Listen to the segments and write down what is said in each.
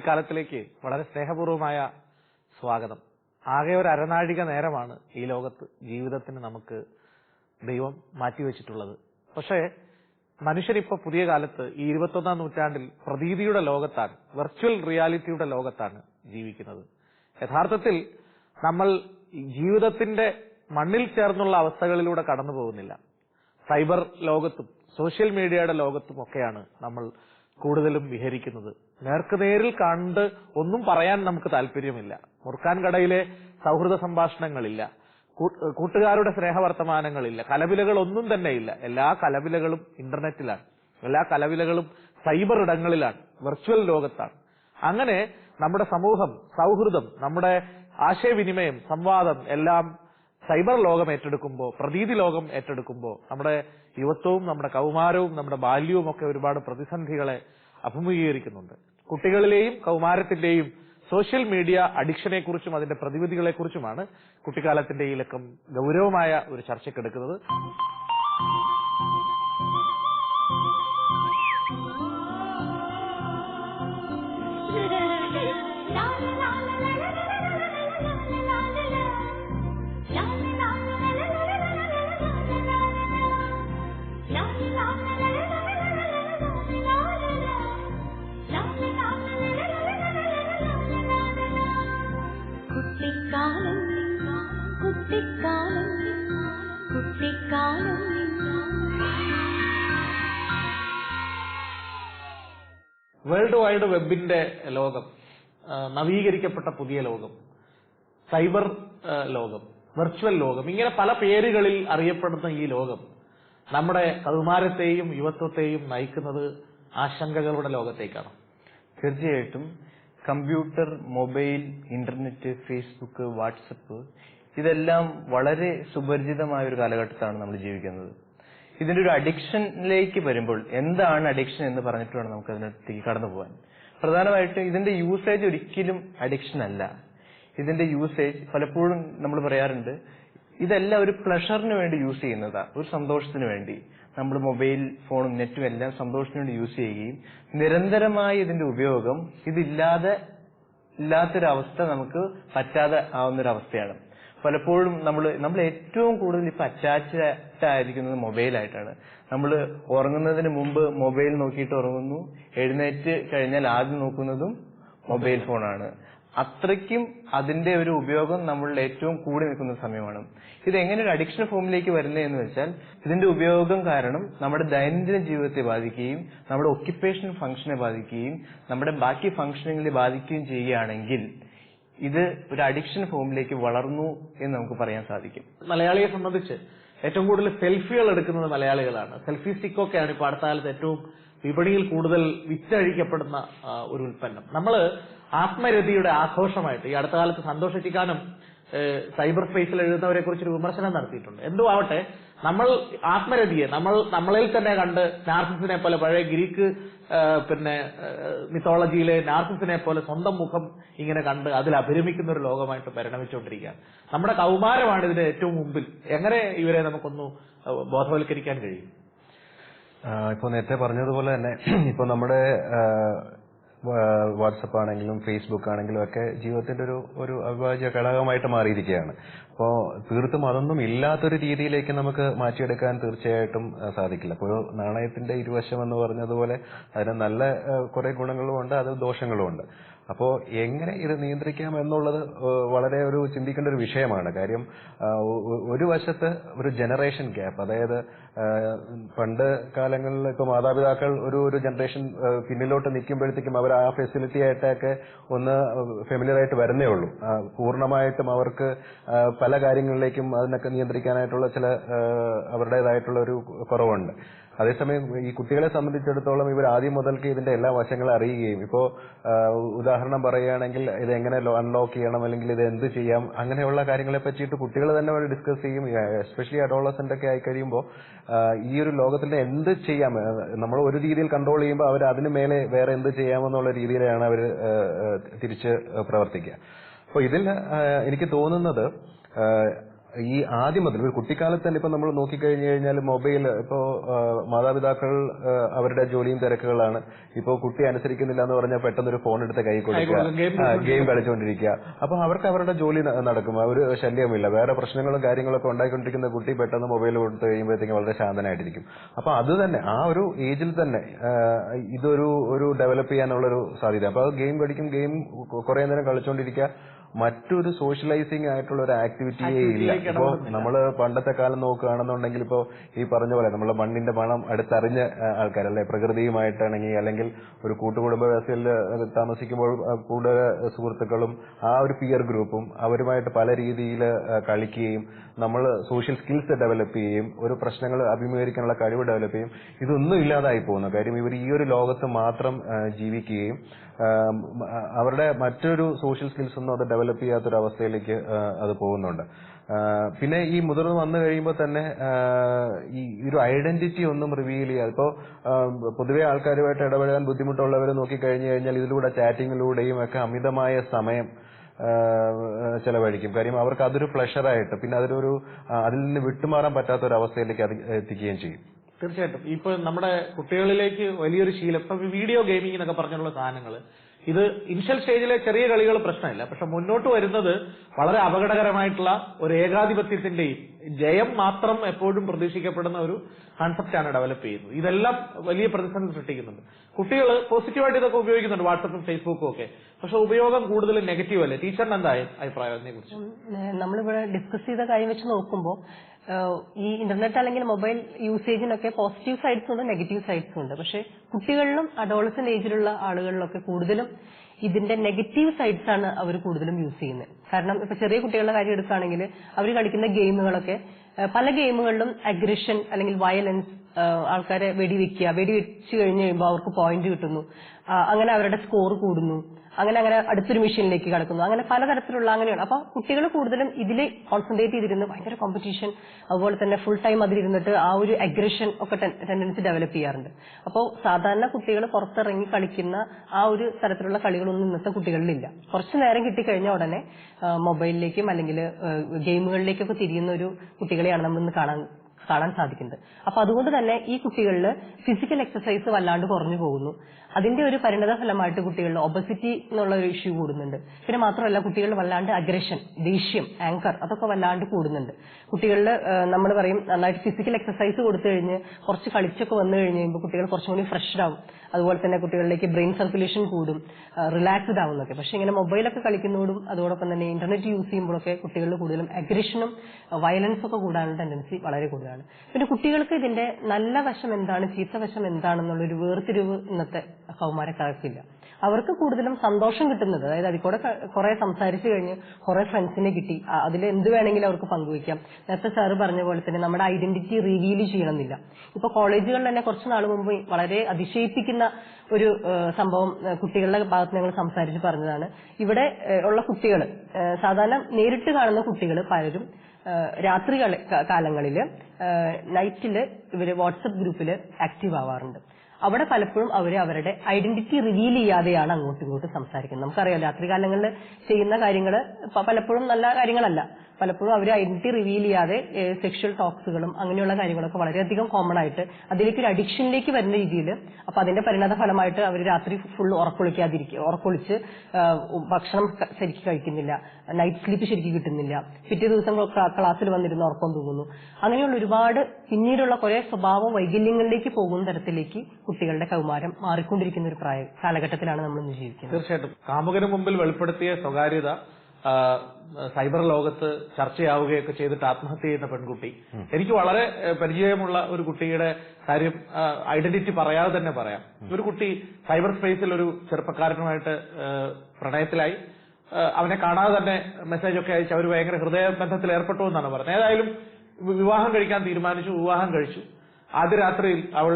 കുട്ടിക്കാലത്തിലേക്ക് വളരെ സ്നേഹപൂർവമായ സ്വാഗതം. ആകെ ഒരു അരനാഴിക നേരമാണ് ഈ ലോകത്ത് ജീവിതത്തിന് നമുക്ക് ദൈവം മാറ്റിവെച്ചിട്ടുള്ളത്. പക്ഷേ മനുഷ്യരിപ്പോ പുതിയ കാലത്ത് ഈ ഇരുപത്തൊന്നാം നൂറ്റാണ്ടിൽ പ്രതീതിയുടെ ലോകത്താണ് വെർച്വൽ റിയാലിറ്റിയുടെ ലോകത്താണ് ജീവിക്കുന്നത്. യഥാർത്ഥത്തിൽ നമ്മൾ ജീവിതത്തിന്റെ മണ്ണിൽ ചേർന്നുള്ള അവസ്ഥകളിലൂടെ കടന്നു പോകുന്നില്ല. സൈബർ ലോകത്തും സോഷ്യൽ മീഡിയയുടെ ലോകത്തും ഒക്കെയാണ് നമ്മൾ കൂടുതലും വിഹരിക്കുന്നത്. നേർക്കുനേരിൽ കണ്ട് ഒന്നും പറയാൻ നമുക്ക് താല്പര്യമില്ല. മുറുക്കാൻ കടയിലെ സൗഹൃദ സംഭാഷണങ്ങളില്ല. കൂട്ടുകാരുടെ സ്നേഹവർത്തമാനങ്ങളില്ല. കലവിലകൾ ഒന്നും തന്നെ ഇല്ല എല്ലാ കലവിലകളും ഇന്റർനെറ്റിലാണ്. എല്ലാ കലവിലകളും സൈബർ ഇടങ്ങളിലാണ്. വെർച്വൽ ലോകത്താണ്. അങ്ങനെ നമ്മുടെ സമൂഹം സൗഹൃദം നമ്മുടെ ആശയവിനിമയം സംവാദം എല്ലാം സൈബർ ലോകം ഏറ്റെടുക്കുമ്പോൾ പ്രതീതി ലോകം ഏറ്റെടുക്കുമ്പോൾ നമ്മുടെ യുവത്വവും നമ്മുടെ കൗമാരവും നമ്മുടെ ബാല്യവും ഒക്കെ ഒരുപാട് പ്രതിസന്ധികളെ അഭിമുഖീകരിക്കുന്നുണ്ട്. കുട്ടികളിലെയും കൗമാരത്തിന്റെയും സോഷ്യൽ മീഡിയ അഡിക്ഷനെ കുറിച്ചും അതിന്റെ പ്രതിവിധികളെ കുറിച്ചുമാണ് കുട്ടിക്കാലത്തിന്റെ ഈ ലക്കം ഗൗരവമായ ഒരു ചർച്ചയ്ക്കെടുക്കുന്നത് വൈഡ് വെബിന്റെ ലോകം നവീകരിക്കപ്പെട്ട പുതിയ ലോകം സൈബർ ലോകം വെർച്വൽ ലോകം ഇങ്ങനെ പല പേരുകളിൽ അറിയപ്പെടുന്ന ഈ ലോകം നമ്മുടെ കൗമാരത്തെയും യുവത്വത്തെയും നയിക്കുന്നത് ആശങ്കകളുടെ ലോകത്തേക്കാണ്. തീർച്ചയായിട്ടും computer mobile internet Facebook WhatsApp ഇതെല്ലാം വളരെ സുപരിചിതമായ ഒരു കാലഘട്ടത്താണ് നമ്മൾ ജീവിക്കുന്നത്. ഇതിന്റെ ഒരു അഡിക്ഷനിലേക്ക് വരുമ്പോൾ എന്താണ് അഡിക്ഷൻ എന്ന് പറഞ്ഞിട്ട് വേണം നമുക്ക് അതിനകത്തേക്ക് കടന്നു പോകാൻ. പ്രധാനമായിട്ടും ഇതിന്റെ യൂസേജ് ഒരിക്കലും അഡിക്ഷൻ അല്ല. ഇതിന്റെ യൂസേജ് പലപ്പോഴും നമ്മൾ പറയാറുണ്ട് ഇതെല്ലാം ഒരു പ്ലഷറിന് വേണ്ടി യൂസ് ചെയ്യുന്നതാ ഒരു സന്തോഷത്തിന് വേണ്ടി. നമ്മൾ മൊബൈൽ ഫോണും നെറ്റും എല്ലാം സന്തോഷത്തിന് വേണ്ടി യൂസ് ചെയ്യുകയും നിരന്തരമായ ഇതിന്റെ ഉപയോഗം ഇതില്ലാതെ ഇല്ലാത്തൊരവസ്ഥ നമുക്ക് പറ്റാതെ ആവുന്ന ഒരു അവസ്ഥയാണ് പലപ്പോഴും നമ്മൾ നമ്മൾ ഏറ്റവും കൂടുതൽ ഇപ്പൊ അറ്റാച്ച്ഡ് ആയിരിക്കുന്നത് മൊബൈലായിട്ടാണ് നമ്മൾ ഉറങ്ങുന്നതിന് മുമ്പ് മൊബൈൽ നോക്കിയിട്ട് ഉറങ്ങുന്നു. എഴുന്നേറ്റ് കഴിഞ്ഞാൽ ആദ്യം നോക്കുന്നതും മൊബൈൽ ഫോണാണ് അത്രയ്ക്കും അതിന്റെ ഒരു ഉപയോഗം നമ്മളിൽ ഏറ്റവും കൂടി നിൽക്കുന്ന സമയമാണ്. ഇത് എങ്ങനെ ഒരു അഡിക്ഷൻ ഫോമിലേക്ക് വരുന്നത് എന്ന് വെച്ചാൽ ഇതിന്റെ ഉപയോഗം കാരണം നമ്മുടെ ദൈനംദിന ജീവിതത്തെ ബാധിക്കുകയും നമ്മുടെ ഒക്യുപ്പേഷൻ ഫംഗ്ഷനെ ബാധിക്കുകയും നമ്മുടെ ബാക്കി ഫംഗ്ഷനുകളെ ബാധിക്കുകയും ചെയ്യുകയാണെങ്കിൽ ഇത് ഒരു അഡിക്ഷൻ ഫോമിലേക്ക് വളർന്നു എന്ന് നമുക്ക് പറയാൻ സാധിക്കും. മലയാളിയെ സംബന്ധിച്ച് ഏറ്റവും കൂടുതൽ സെൽഫികൾ എടുക്കുന്നത് മലയാളികളാണ്. സെൽഫി സ്റ്റിക്കൊക്കെയാണ് ഇപ്പൊ അടുത്ത കാലത്ത് ഏറ്റവും വിപണിയിൽ കൂടുതൽ വിറ്റഴിക്കപ്പെടുന്ന ഒരു ഉൽപ്പന്നം. നമ്മൾ ആത്മരതിയുടെ ആഘോഷമായിട്ട് ഈ അടുത്ത കാലത്ത് സന്തോഷിക്കാനും സൈബർ സ്പേസിൽ എഴുതുന്നവരെ കുറിച്ചൊരു വിമർശനം നടത്തിയിട്ടുണ്ട്. എന്തോ ആവട്ടെ നമ്മൾ ആത്മരതിയെ നമ്മൾ നമ്മളിൽ തന്നെ കണ്ട് നാർസിസിനെ പോലെ പഴയ ഗ്രീക്ക് പിന്നെ മിത്തോളജിയിലെ നാർസിസിനെ പോലെ സ്വന്തം മുഖം ഇങ്ങനെ കണ്ട് അതിൽ അഭിരമിക്കുന്ന ഒരു ലോകമായിട്ട് പരിണമിച്ചുകൊണ്ടിരിക്കുകയാണ്. നമ്മുടെ കൗമാരമാണ് ഇതിന്റെ ഏറ്റവും മുമ്പിൽ. എങ്ങനെ ഇവരെ നമുക്കൊന്ന് ബോധവൽക്കരിക്കാൻ കഴിയും? ഇപ്പൊ നേരത്തെ പറഞ്ഞതുപോലെ തന്നെ ഇപ്പൊ നമ്മുടെ വാട്സപ്പ് ആണെങ്കിലും ഫേസ്ബുക്ക് ആണെങ്കിലും ഒക്കെ ജീവിതത്തിന്റെ ഒരു ഒരു അവിഭാജ്യ ഘടകമായിട്ട് മാറിയിരിക്കുകയാണ്. അപ്പോൾ തീർത്തും അതൊന്നും ഇല്ലാത്തൊരു രീതിയിലേക്ക് നമുക്ക് മാറ്റിയെടുക്കാൻ തീർച്ചയായിട്ടും സാധിക്കില്ല. അപ്പോൾ നാണയത്തിന്റെ ഇരുവശം എന്ന് പറഞ്ഞതുപോലെ അതിന് നല്ല കുറെ ഗുണങ്ങളും ഉണ്ട് അത് ദോഷങ്ങളും ഉണ്ട് അപ്പോൾ എങ്ങനെ ഇത് നിയന്ത്രിക്കാം എന്നുള്ളത് വളരെ ഒരു ചിന്തിക്കേണ്ട ഒരു വിഷയമാണ്. കാര്യം ഒരു വശത്ത് ഒരു ജനറേഷൻ ഗ്യാപ്പ് അതായത് പണ്ട് കാലങ്ങളിൽ ഇപ്പോൾ മാതാപിതാക്കൾ ഒരു ഒരു ജനറേഷൻ പിന്നിലോട്ട് നിൽക്കുമ്പോഴത്തേക്കും അവർ ആ ഫെസിലിറ്റി ആയിട്ടൊക്കെ ഒന്ന് ഫെമിലിയർ ആയിട്ട് വരുന്നേ ഉള്ളൂ. പൂർണമായിട്ടും അവർക്ക് പല കാര്യങ്ങളിലേക്കും അതിനൊക്കെ നിയന്ത്രിക്കാനായിട്ടുള്ള ചില അവരുടേതായിട്ടുള്ള ഒരു കുറവുണ്ട്. അതേസമയം ഈ കുട്ടികളെ സംബന്ധിച്ചിടത്തോളം ഇവർ ആദ്യം മുതൽക്ക് ഇതിന്റെ എല്ലാ വശങ്ങളും അറിയുകയും ഇപ്പോ ഉദാഹരണം പറയുകയാണെങ്കിൽ ഇത് എങ്ങനെ അൺലോക്ക് ചെയ്യണം അല്ലെങ്കിൽ ഇത് എന്ത് ചെയ്യാം അങ്ങനെയുള്ള കാര്യങ്ങളെ പറ്റിയിട്ട് കുട്ടികൾ തന്നെ അവർ ഡിസ്കസ് ചെയ്യും. എസ്പെഷ്യലി അഡോളസെന്റ് ഒക്കെ ആയി കഴിയുമ്പോൾ ഈ ഒരു ലോകത്തിൽ എന്ത് ചെയ്യാം നമ്മൾ ഒരു രീതിയിൽ കൺട്രോൾ ചെയ്യുമ്പോൾ അവർ അതിന് മേലെ വേറെ എന്ത് ചെയ്യാമെന്നുള്ള രീതിയിലാണ് അവർ തിരിച്ച് പ്രവർത്തിക്കുക. അപ്പോൾ ഇതിൽ എനിക്ക് തോന്നുന്നത് ഈ ആദ്യം മുതൽ ഒരു കുട്ടിക്കാലത്ത് തന്നെ ഇപ്പൊ നമ്മൾ നോക്കിക്കഴിഞ്ഞു കഴിഞ്ഞാൽ മൊബൈൽ ഇപ്പോ മാതാപിതാക്കൾ അവരുടെ ജോലിയും തിരക്കുകളാണ്. ഇപ്പോ കുട്ടി അനുസരിക്കുന്നില്ല എന്ന് പറഞ്ഞാൽ പെട്ടെന്ന് ഒരു ഫോൺ എടുത്ത് കൈ കൊടുക്കുക. ഗെയിം കളിച്ചുകൊണ്ടിരിക്കുക അപ്പൊ അവർക്ക് അവരുടെ ജോലി നടക്കും. ഒരു ശല്യമില്ല വേറെ പ്രശ്നങ്ങളും കാര്യങ്ങളൊക്കെ ഉണ്ടായിക്കൊണ്ടിരിക്കുന്ന കുട്ടി പെട്ടെന്ന് മൊബൈൽ കൊടുത്തു കഴിയുമ്പോഴത്തേക്കും വളരെ ശാന്തനായിട്ടിരിക്കും. അപ്പൊ അത് തന്നെ ആ ഒരു ഏജിൽ തന്നെ ഇതൊരു ഒരു ഡെവലപ്പ് ചെയ്യാനുള്ളൊരു സാധ്യത. അപ്പൊ അത് ഗെയിം കളിക്കും ഗെയിം കുറെ നേരം കളിച്ചുകൊണ്ടിരിക്കുക മറ്റൊരു സോഷ്യലൈസിങ് ആയിട്ടുള്ള ഒരു ആക്ടിവിറ്റിയേ ഇല്ല. ഇപ്പോ നമ്മൾ പണ്ടത്തെ കാലം നോക്കുകയാണെന്നുണ്ടെങ്കിൽ ഇപ്പോ ഈ പറഞ്ഞ പോലെ നമ്മൾ മണ്ണിന്റെ മണം അടുത്തറിഞ്ഞ ആൾക്കാർ അല്ലെ? പ്രകൃതിയുമായിട്ടാണെങ്കിൽ അല്ലെങ്കിൽ ഒരു കൂട്ടുകുടുംബ വ്യവസ്ഥയിൽ താമസിക്കുമ്പോൾ കൂടുതൽ സുഹൃത്തുക്കളും ആ ഒരു പിയർ ഗ്രൂപ്പും അവരുമായിട്ട് പല രീതിയിൽ കളിക്കുകയും നമ്മൾ സോഷ്യൽ സ്കിൽസ് ഡെവലപ്പ് ചെയ്യുകയും ഒരു പ്രശ്നങ്ങൾ അഭിമുഖീകരിക്കാനുള്ള കഴിവ് ഡെവലപ്പ് ചെയ്യും ഇതൊന്നും ഇല്ലാതായി പോകുന്നു. കാര്യം ഇവർ ഈ ഒരു ലോകത്ത് മാത്രം ജീവിക്കുകയും അവരുടെ മറ്റൊരു സോഷ്യൽ സ്കിൽസ് ഒന്നും അത് ഡെവലപ്പ് ചെയ്യാത്തൊരു അവസ്ഥയിലേക്ക് അത് പോകുന്നുണ്ട്. പിന്നെ ഈ മുതിർന്ന് വന്നു കഴിയുമ്പോൾ തന്നെ ഈ ഒരു ഐഡന്റിറ്റി ഒന്നും റിവീൽ ചെയ്യാതെ ഇപ്പോൾ പൊതുവേ ആൾക്കാരുമായിട്ട് ഇടപെടാൻ ബുദ്ധിമുട്ടുള്ളവരെ നോക്കിക്കഴിഞ്ഞു കഴിഞ്ഞാൽ ഇതിലൂടെ ചാറ്റിങ്ങിലൂടെയും ഒക്കെ അമിതമായ സമയം ചെലവഴിക്കും. കാര്യം അവർക്ക് അതൊരു പ്ലഷറായിട്ട് പിന്നെ അതിലൊരു അതിൽ നിന്ന് വിട്ടുമാറാൻ പറ്റാത്ത ഒരു അവസ്ഥയിലേക്ക് അത് എത്തിക്കുകയും ചെയ്യും. തീർച്ചയായിട്ടും. ഇപ്പൊ നമ്മുടെ കുട്ടികളിലേക്ക് വലിയൊരു ശീലം ഇപ്പൊ വീഡിയോ ഗെയിമിംഗ് എന്നൊക്കെ പറഞ്ഞുള്ള സാധനങ്ങൾ ഇത് ഇനിഷ്യൽ സ്റ്റേജിലെ ചെറിയ കളികൾ പ്രശ്നമില്ല. പക്ഷെ മുന്നോട്ട് വരുന്നത് വളരെ അപകടകരമായിട്ടുള്ള ഒരു ഏകാധിപത്യത്തിന്റെയും ജയം മാത്രം എപ്പോഴും പ്രതീക്ഷിക്കപ്പെടുന്ന ഒരു കൺസെപ്റ്റാണ് ഡെവലപ്പ് ചെയ്യുന്നത്. ഇതെല്ലാം വലിയ പ്രതിസന്ധി സൃഷ്ടിക്കുന്നുണ്ട്. കുട്ടികൾ പോസിറ്റീവായിട്ട് ഇതൊക്കെ ഉപയോഗിക്കുന്നുണ്ട് വാട്സപ്പും ഫേസ്ബുക്കും ഒക്കെ. പക്ഷെ ഉപയോഗം കൂടുതൽ നെഗറ്റീവ് അല്ലേ? ടീച്ചറിന് എന്താ അഭിപ്രായം അതിനെ കുറിച്ച്? നമ്മളിവിടെ ഡിസ്കസ് ചെയ്ത കാര്യം വെച്ച് നോക്കുമ്പോൾ ഈ ഇന്റർനെറ്റ് അല്ലെങ്കിൽ മൊബൈൽ യൂസേജിനൊക്കെ പോസിറ്റീവ് സൈഡ്സും ഉണ്ട് നെഗറ്റീവ് സൈഡ്സും ഉണ്ട്. പക്ഷെ കുട്ടികളിലും അഡോളസന്റ് ഏജിലുള്ള ആളുകളിലൊക്കെ കൂടുതലും ഇതിന്റെ നെഗറ്റീവ് സൈഡ്സ് ആണ് അവർ കൂടുതലും യൂസ് ചെയ്യുന്നത് കാരണം ഇപ്പൊ ചെറിയ കുട്ടികളുടെ കാര്യം എടുക്കുകയാണെങ്കിൽ അവർ കളിക്കുന്ന ഗെയിമുകളൊക്കെ പല ഗെയിമുകളിലും അഗ്രഷൻ അല്ലെങ്കിൽ വയലൻസ് ആൾക്കാരെ വെടിവെക്കുക വെടിവെച്ച് കഴിഞ്ഞ് കഴിയുമ്പോൾ അവർക്ക് പോയിന്റ് കിട്ടുന്നു. അങ്ങനെ അവരുടെ സ്കോർ കൂടുന്നു. അങ്ങനെ അങ്ങനെ അടുത്തൊരു മെഷീനിലേക്ക് കടക്കുന്നു. അങ്ങനെ പലതരത്തിലുള്ള അങ്ങനെയാണ്. അപ്പൊ കുട്ടികൾ കൂടുതലും ഇതിൽ കോൺസെൻട്രേറ്റ് ചെയ്തിരുന്നു. ഭയങ്കര കോമ്പറ്റീഷൻ അതുപോലെ തന്നെ ഫുൾ ടൈം അതിലിരുന്നിട്ട് ആ ഒരു അഗ്രഷൻ ഒക്കെ ടെൻഡൻസി ഡെവലപ്പ് ചെയ്യാറുണ്ട്. അപ്പോൾ സാധാരണ കുട്ടികൾ പുറത്തിറങ്ങി കളിക്കുന്ന ആ ഒരു തരത്തിലുള്ള കളികളൊന്നും ഇന്നത്തെ കുട്ടികളിലില്ല. കുറച്ച് നേരം കിട്ടിക്കഴിഞ്ഞാൽ ഉടനെ മൊബൈലിലേക്കും അല്ലെങ്കിൽ ഗെയിമുകളിലേക്കൊക്കെ തിരിയുന്ന ഒരു കുട്ടികളെയാണ് നമ്മൾ ഇന്ന് കാണാൻ കാണാൻ സാധിക്കുന്നത് അപ്പൊ അതുകൊണ്ട് തന്നെ ഈ കുട്ടികളിൽ ഫിസിക്കൽ എക്സസൈസ് വല്ലാണ്ട് കുറഞ്ഞു പോകുന്നു. അതിന്റെ ഒരു പരിണത ഫലമായിട്ട് കുട്ടികളിൽ ഒബസിറ്റി എന്നുള്ള ഒരു ഇഷ്യൂ കൂടുന്നുണ്ട്. പിന്നെ മാത്രമല്ല കുട്ടികളിൽ വല്ലാണ്ട് അഗ്രഷൻ ദേഷ്യം ആങ്കർ അതൊക്കെ വല്ലാണ്ട് കൂടുന്നുണ്ട്. കുട്ടികളിൽ നമ്മൾ പറയും നന്നായിട്ട് ഫിസിക്കൽ എക്സസൈസ് കൊടുത്തു കഴിഞ്ഞ് കുറച്ച് കളിച്ചൊക്കെ വന്നു കഴിഞ്ഞ് കഴിയുമ്പോൾ കുട്ടികൾ കുറച്ചും കൂടി ഫ്രഷ് ആവും. അതുപോലെ തന്നെ കുട്ടികളിലേക്ക് ബ്രെയിൻ സർക്കുലേഷൻ കൂടും റിലാക്സ്ഡ് ആവുന്നൊക്കെ പക്ഷെ ഇങ്ങനെ മൊബൈലൊക്കെ കളിക്കുന്നതോടും അതോടൊപ്പം തന്നെ ഇന്റർനെറ്റ് യൂസ് ചെയ്യുമ്പോഴൊക്കെ കുട്ടികളിൽ കൂടുതലും അഗ്രഷനും വയലൻസ് ഒക്കെ കൂടാനുള്ള ടെൻഡൻസി വളരെ കൂടുതലാണ്. പിന്നെ കുട്ടികൾക്ക് ഇതിന്റെ നല്ല വശം എന്താണ് ചീത്ത വശം എന്താണെന്നുള്ള ഒരു വേർതിരിവ് ഇന്നത്തെ കൗമാരക്കാർക്കില്ല അവർക്ക് കൂടുതലും സന്തോഷം കിട്ടുന്നത് അതായത് അതിൽ കൂടെ കുറെ സംസാരിച്ചു കഴിഞ്ഞ് കുറെ ഫ്രണ്ട്സിനെ കിട്ടി. അതിൽ എന്ത് വേണമെങ്കിലും അവർക്ക് പങ്കുവയ്ക്കാം. നേരത്തെ സാറ് പറഞ്ഞ പോലെ തന്നെ നമ്മുടെ ഐഡന്റിറ്റി റിവീൽ ചെയ്യണമെന്നില്ല. ഇപ്പൊ കോളേജുകളിൽ തന്നെ കുറച്ച് നാൾ മുമ്പ് വളരെ അതിശയിപ്പിക്കുന്ന ഒരു സംഭവം കുട്ടികളുടെ ഭാഗത്ത് ഞങ്ങൾ സംസാരിച്ച് പറഞ്ഞതാണ്. ഇവിടെ ഉള്ള കുട്ടികൾ സാധാരണ നേരിട്ട് കാണുന്ന കുട്ടികൾ പലരും രാത്രി കാലങ്ങളിൽ നൈറ്റിൽ ഇവർ വാട്സപ്പ് ഗ്രൂപ്പിൽ ആക്റ്റീവ് ആവാറുണ്ട്. അവിടെ പലപ്പോഴും അവർ അവരുടെ ഐഡന്റിറ്റി റിവീൽ ചെയ്യാതെയാണ് അങ്ങോട്ടും ഇങ്ങോട്ടും സംസാരിക്കുന്നത്. നമുക്കറിയാം രാത്രി കാലങ്ങളിൽ ചെയ്യുന്ന കാര്യങ്ങൾ പലപ്പോഴും നല്ല കാര്യങ്ങളല്ല. പലപ്പോഴും അവർ ഐഡന്റിറ്റി റിവീൽ ചെയ്യാതെ സെക്ഷൽ ടോക്സുകളും അങ്ങനെയുള്ള കാര്യങ്ങളൊക്കെ വളരെയധികം കോമൺ ആയിട്ട് അതിലേക്ക് ഒരു അഡിക്ഷനിലേക്ക് വരുന്ന രീതിയിൽ അപ്പൊ അതിന്റെ പരിണത ഫലമായിട്ട് അവർ രാത്രി ഫുൾ ഉറക്കൊളിക്കാതിരിക്കുക ഉറക്കൊളിച്ച് ഭക്ഷണം ശരിക്ക് കഴിക്കുന്നില്ല നൈറ്റ് സ്ലീപ്പ് ശരിക്കും കിട്ടുന്നില്ല പിറ്റേ ദിവസം ക്ലാസ്സിൽ വന്നിരുന്ന് ഉറക്കം തൂങ്ങുന്നു. അങ്ങനെയുള്ള ഒരുപാട് പിന്നീടുള്ള കുറെ സ്വഭാവ വൈകല്യങ്ങളിലേക്ക് പോകുന്ന തരത്തിലേക്ക് കുട്ടികളുടെ കൗമാരം മാറിക്കൊണ്ടിരിക്കുന്ന ഒരു പ്രായ കാലഘട്ടത്തിലാണ് നമ്മൾ ഇന്ന് ജീവിക്കുന്നത്. തീർച്ചയായിട്ടും. കാമുകന് മുമ്പിൽ വെളിപ്പെടുത്തിയ സ്വകാര്യത സൈബർ ലോകത്ത് ചർച്ചയാവുകയൊക്കെ ചെയ്തിട്ട് ആത്മഹത്യ ചെയ്യുന്ന പെൺകുട്ടി. എനിക്ക് വളരെ പരിചയമുള്ള ഒരു കുട്ടിയുടെ കാര്യം ഐഡന്റിറ്റി പറയാതെ തന്നെ പറയാം. ഒരു കുട്ടി സൈബർ സ്പേസിൽ ഒരു ചെറുപ്പക്കാരനുമായിട്ട് പ്രണയത്തിലായി. അവനെ കാണാതെ തന്നെ മെസ്സേജ് ഒക്കെ അയച്ച് അവർ ഭയങ്കര ഹൃദയബന്ധത്തിൽ ഏർപ്പെട്ടു എന്നാണ് പറഞ്ഞത്. ഏതായാലും വിവാഹം കഴിക്കാൻ തീരുമാനിച്ചു വിവാഹം കഴിച്ചു. ആദ്യ രാത്രിയിൽ അവൾ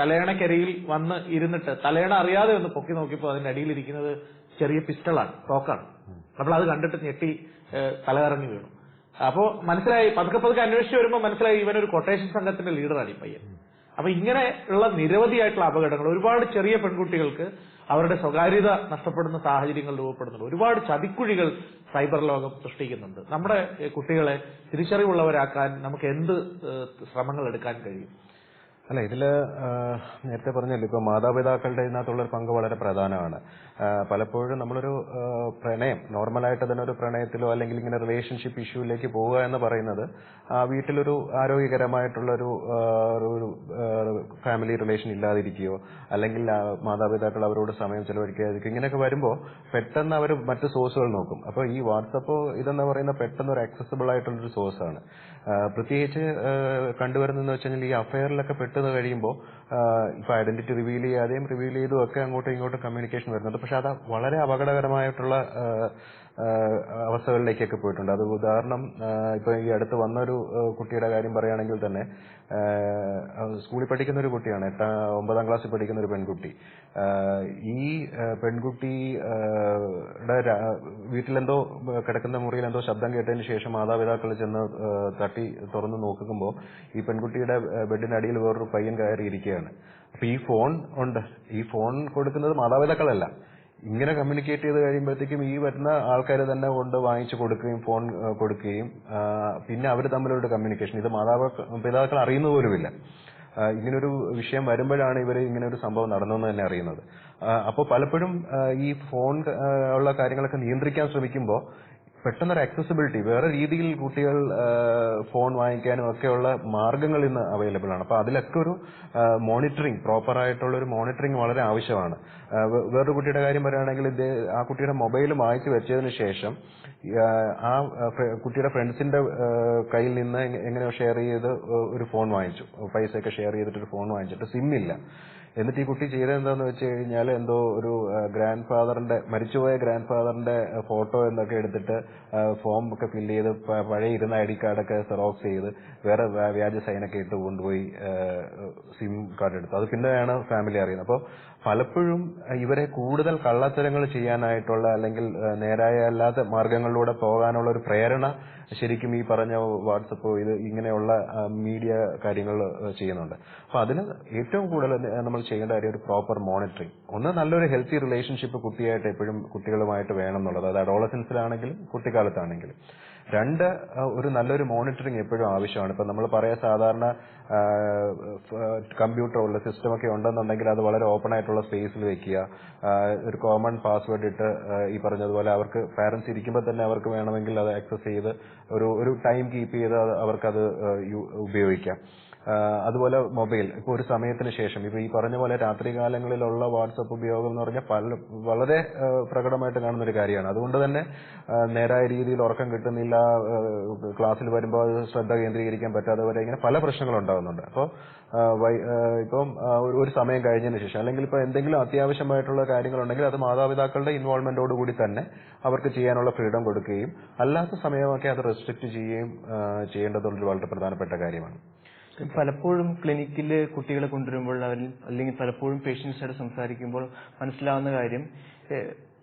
തലയണക്കരയിൽ തലയണക്കരിയിൽ വന്ന് ഇരുന്നിട്ട് തലയണ അറിയാതെ ഒന്ന് പൊക്കി നോക്കിയപ്പോൾ അതിന്റെ അടിയിലിരിക്കുന്നത് ചെറിയ പിസ്റ്റളാണ് തോക്കാണ് അപ്പോൾ അത് കണ്ടിട്ട് ഞെട്ടി തലകറങ്ങി വീണു. അപ്പോ മനസ്സിലായി പതുക്കെ പതുക്കെ അന്വേഷിച്ച് വരുമ്പോൾ മനസ്സിലായി ഇവനൊരു കൊട്ടേഷൻ സംഘത്തിന്റെ ലീഡറാണ് ഈ പയ്യൻ. അപ്പൊ ഇങ്ങനെ ഉള്ള നിരവധിയായിട്ടുള്ള അപകടങ്ങൾ ഒരുപാട് ചെറിയ പെൺകുട്ടികൾക്ക് അവരുടെ സ്വകാര്യത നഷ്ടപ്പെടുന്ന സാഹചര്യങ്ങൾ രൂപപ്പെടുന്നുണ്ട്. ഒരുപാട് ചതിക്കുഴികൾ സൈബർ ലോകം സൃഷ്ടിക്കുന്നുണ്ട്. നമ്മുടെ കുട്ടികളെ തിരിച്ചറിവുള്ളവരാക്കാൻ നമുക്ക് എന്ത് ശ്രമങ്ങൾ എടുക്കാൻ കഴിയും? അല്ല ഇതിൽ നേരത്തെ പറഞ്ഞല്ലോ ഇപ്പൊ മാതാപിതാക്കളുടെ ഇതിനകത്തുള്ള ഒരു പങ്ക് വളരെ പ്രധാനമാണ്. പലപ്പോഴും നമ്മളൊരു പ്രണയം നോർമലായിട്ട് തന്നെ ഒരു പ്രണയത്തിലോ അല്ലെങ്കിൽ ഇങ്ങനെ റിലേഷൻഷിപ്പ് ഇഷ്യൂവിലേക്ക് പോവുക എന്ന് പറയുന്നത് ആ വീട്ടിലൊരു ആരോഗ്യകരമായിട്ടുള്ളൊരു ഒരു ഫാമിലി റിലേഷൻ ഇല്ലാതിരിക്കുകയോ അല്ലെങ്കിൽ മാതാപിതാക്കൾ അവരോട് സമയം ചെലവഴിക്കാതിരിക്കുക ഇങ്ങനെയൊക്കെ വരുമ്പോൾ പെട്ടെന്ന് അവർ മറ്റു സോഴ്സുകൾ നോക്കും. അപ്പോൾ ഈ വാട്സപ്പോ ഇതെന്ന് പറയുന്ന പെട്ടെന്ന് ഒരു ആക്സസിബിൾ ആയിട്ടുള്ളൊരു സോഴ്സാണ് പ്രത്യേകിച്ച് കണ്ടുവരുന്നത് കണ്ടുവരുന്നതെന്ന് വെച്ച് കഴിഞ്ഞാൽ ഈ അഫയറിലൊക്കെ പെട്ടെന്ന് കഴിയുമ്പോൾ ഇപ്പൊ ഐഡന്റിറ്റി റിവീൽ ചെയ്യാതെയും റിവീൽ ചെയ്തും ഒക്കെ അങ്ങോട്ടും ഇങ്ങോട്ടും കമ്മ്യൂണിക്കേഷൻ വരുന്നുണ്ട്. പക്ഷെ അത് വളരെ അപകടകരമായിട്ടുള്ള അവസ്ഥകളിലേക്കൊക്കെ പോയിട്ടുണ്ട്. അത് ഉദാഹരണം ഇപ്പൊ ഈ അടുത്ത് വന്ന ഒരു കുട്ടിയുടെ കാര്യം പറയുകയാണെങ്കിൽ തന്നെ സ്കൂളിൽ പഠിക്കുന്ന ഒരു കുട്ടിയാണ് എട്ടാം ഒമ്പതാം ക്ലാസ്സിൽ പഠിക്കുന്ന ഒരു പെൺകുട്ടി. ഈ പെൺകുട്ടിയുടെ വീട്ടിലെന്തോ കിടക്കുന്ന മുറിയിൽ എന്തോ ശബ്ദം കേട്ടതിന് ശേഷം മാതാപിതാക്കൾ ചെന്ന് തട്ടി തുറന്ന് നോക്കുമ്പോൾ ഈ പെൺകുട്ടിയുടെ ബെഡിനടിയിൽ വേറൊരു പയ്യൻ കയറിയിരിക്കുകയാണ്. അപ്പൊ ഈ ഫോൺ ഉണ്ട്. ഈ ഫോൺ കൊടുക്കുന്നത് മാതാപിതാക്കളല്ല. ഇങ്ങനെ കമ്മ്യൂണിക്കേറ്റ് ചെയ്ത് കഴിയുമ്പോഴത്തേക്കും ഈ വരുന്ന ആൾക്കാർ തന്നെ കൊണ്ട് വാങ്ങിച്ചു കൊടുക്കുകയും ഫോൺ കൊടുക്കുകയും പിന്നെ അവർ തമ്മിലൊരു കമ്മ്യൂണിക്കേഷൻ ഇത് മാതാപിതാക്കൾ അറിയുന്ന പോലുമില്ല. ആ, ഇങ്ങനൊരു വിഷയം വരുമ്പോഴാണ് ഇവർ ഇങ്ങനെ ഒരു സംഭവം നടന്നതെന്ന് തന്നെ അറിയുന്നത്. അപ്പോൾ പലപ്പോഴും ഈ ഫോൺ ഉള്ള കാര്യങ്ങളൊക്കെ നിയന്ത്രിക്കാൻ ശ്രമിക്കുമ്പോൾ പെട്ടെന്നൊരു ആക്സസിബിലിറ്റി വേറെ രീതിയിൽ കുട്ടികൾ ഫോൺ വാങ്ങിക്കാനും ഒക്കെയുള്ള മാർഗങ്ങൾ ഇന്ന് അവൈലബിൾ ആണ്. അപ്പൊ അതിലൊക്കെ ഒരു മോണിറ്ററിംഗ് പ്രോപ്പർ ആയിട്ടുള്ള ഒരു മോണിറ്ററിംഗ് വളരെ ആവശ്യമാണ്. വേറൊരു കുട്ടിയുടെ കാര്യം പറയുകയാണെങ്കിൽ ഇത് ആ കുട്ടിയുടെ മൊബൈൽ വാങ്ങിച്ചു വെച്ചതിന് ശേഷം ആ, കുട്ടിയുടെ ഫ്രണ്ട്സിന്റെ കയ്യിൽ നിന്ന് എങ്ങ- എങ്ങനെയോ ഷെയർ ചെയ്ത് ഒരു ഫോൺ വാങ്ങിച്ചു. പൈസയൊക്കെ ഷെയർ ചെയ്തിട്ട് ഒരു ഫോൺ വാങ്ങിച്ചിട്ട് സിം ഇല്ല. എന്നിട്ട് ഈ കുട്ടി ചെയ്തത് എന്താന്ന് വെച്ച് കഴിഞ്ഞാൽ എന്തോ ഒരു ഗ്രാൻഡ് ഫാദറിന്റെ മരിച്ചുപോയ ഗ്രാൻഡ് ഫാദറിന്റെ ഫോട്ടോ എന്നൊക്കെ എടുത്തിട്ട് ഫോം ഒക്കെ ഫില്ല് ചെയ്ത് പഴയ ഇരുന്ന ഐ ഡി കാർഡൊക്കെ സെറോക്സ് ചെയ്ത് വേറെ വ്യാ- വ്യാജ സൈനൊക്കെ ഇട്ട് കൊണ്ടുപോയി സിം കാർഡ് എടുത്തു. അത് പിന്നെയാണ് ഫാമിലി അറിയുന്നത്. അപ്പോൾ പലപ്പോഴും ഇവരെ കൂടുതൽ കള്ളത്തരങ്ങൾ ചെയ്യാനായിട്ടുള്ള അല്ലെങ്കിൽ നേരായ അല്ലാത്ത മാർഗങ്ങളിലൂടെ പോകാനുള്ള ഒരു പ്രേരണ ശരിക്കും ഈ പറഞ്ഞ വാട്സപ്പ് ഇത് ഇങ്ങനെയുള്ള മീഡിയ കാര്യങ്ങൾ ചെയ്യുന്നുണ്ട്. അപ്പൊ അതിന് ഏറ്റവും കൂടുതൽ നമ്മൾ ചെയ്യേണ്ട കാര്യം ഒരു പ്രോപ്പർ മോണിറ്ററിംഗ് ഒന്ന് നല്ലൊരു ഹെൽത്തി റിലേഷൻഷിപ്പ് കുട്ടിയായിട്ട് എപ്പോഴും കുട്ടികളുമായിട്ട് വേണം എന്നുള്ളത് അത് അഡോളസൻസിലാണെങ്കിലും കുട്ടിക്കാലത്താണെങ്കിലും. രണ്ട് ഒരു നല്ലൊരു മോണിറ്ററിംഗ് എപ്പോഴും ആവശ്യമാണ്. ഇപ്പം നമ്മൾ പറയാ സാധാരണ കമ്പ്യൂട്ടർ ഉള്ള സിസ്റ്റം ഒക്കെ ഉണ്ടെന്നുണ്ടെങ്കിൽ അത് വളരെ ഓപ്പൺ ആയിട്ടുള്ള സ്പേസിൽ വെക്കുക. ഒരു കോമൺ പാസ്വേഡ് ഇട്ട് ഈ പറഞ്ഞതുപോലെ അവർക്ക് പാരന്റ്സ് ഇരിക്കുമ്പോൾ തന്നെ അവർക്ക് വേണമെങ്കിൽ അത് ആക്സസ് ചെയ്ത് ഒരു ഒരു ടൈം കീപ്പ് ചെയ്ത് അവർക്കത് ഉപയോഗിക്കാം. അതുപോലെ മൊബൈൽ. ഇപ്പോൾ ഒരു സമയത്തിന് ശേഷം ഇപ്പോൾ ഈ പറഞ്ഞ പോലെ രാത്രികാലങ്ങളിലുള്ള വാട്സപ്പ് ഉപയോഗം എന്ന് പറഞ്ഞാൽ പല വളരെ പ്രകടമായിട്ട് കാണുന്ന ഒരു കാര്യമാണ്. അതുകൊണ്ട് തന്നെ നേരായ രീതിയിൽ ഉറക്കം കിട്ടുന്നില്ല ക്ലാസ്സിൽ വരുമ്പോൾ ശ്രദ്ധ കേന്ദ്രീകരിക്കാൻ പറ്റാതെ വരെ ഇങ്ങനെ പല പ്രശ്നങ്ങളും ഉണ്ടാകുന്നുണ്ട് അപ്പോൾ ഇപ്പം ഒരു- സമയം കഴിഞ്ഞതിന് ശേഷം അല്ലെങ്കിൽ ഇപ്പോൾ എന്തെങ്കിലും അത്യാവശ്യമായിട്ടുള്ള കാര്യങ്ങളുണ്ടെങ്കിൽ അത് മാതാപിതാക്കളുടെ ഇൻവോൾവ്മെന്റോട് കൂടി തന്നെ അവർക്ക് ചെയ്യാനുള്ള ഫ്രീഡം കൊടുക്കുകയും അല്ലാത്ത സമയമൊക്കെ അത് റെസ്ട്രിക്ട് ചെയ്യുകയും ചെയ്യേണ്ടതുള്ളൊരു വളരെ പ്രധാനപ്പെട്ട കാര്യമാണ്. പലപ്പോഴും ക്ലിനിക്കിൽ കുട്ടികളെ കൊണ്ടുവരുമ്പോൾ അവർ അല്ലെങ്കിൽ പലപ്പോഴും പേഷ്യൻസായിട്ട് സംസാരിക്കുമ്പോൾ മനസ്സിലാവുന്ന കാര്യം